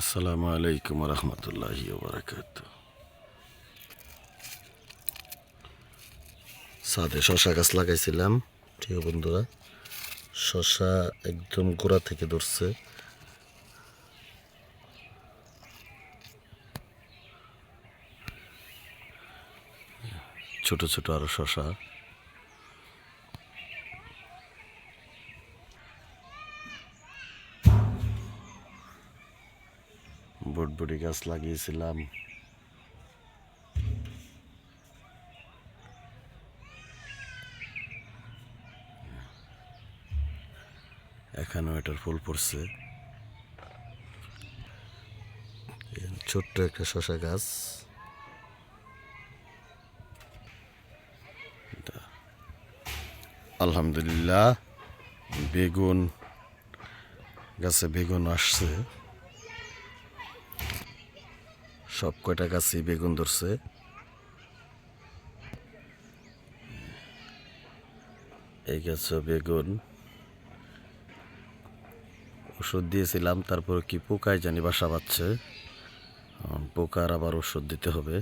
আসসালামু আলাইকুম রহমতুল্লাহ বারাকাত সাদে শশা গাছ লাগাইছিলাম ঠিক বন্ধুরা। শশা একদম গোড়া থেকে ধরছে। ছোট ছোট আরও শশা। বটবটি গাছ লাগিয়েছিলাম। এখানেও এটার ফুল পড়ছে। ছোট্ট একটা শশা গাছ। আলহামদুলিল্লাহ, বেগুন, গাছে বেগুন আসছে। সব কয়টা গাছই বেগুন ধরছে? এই গাছও বেগুন। ওষুধ দিয়েছিলাম, তারপর কি পোকায় জানি বাসা বাঁধছে। পোকার আবার ওষুধ দিতে হবে।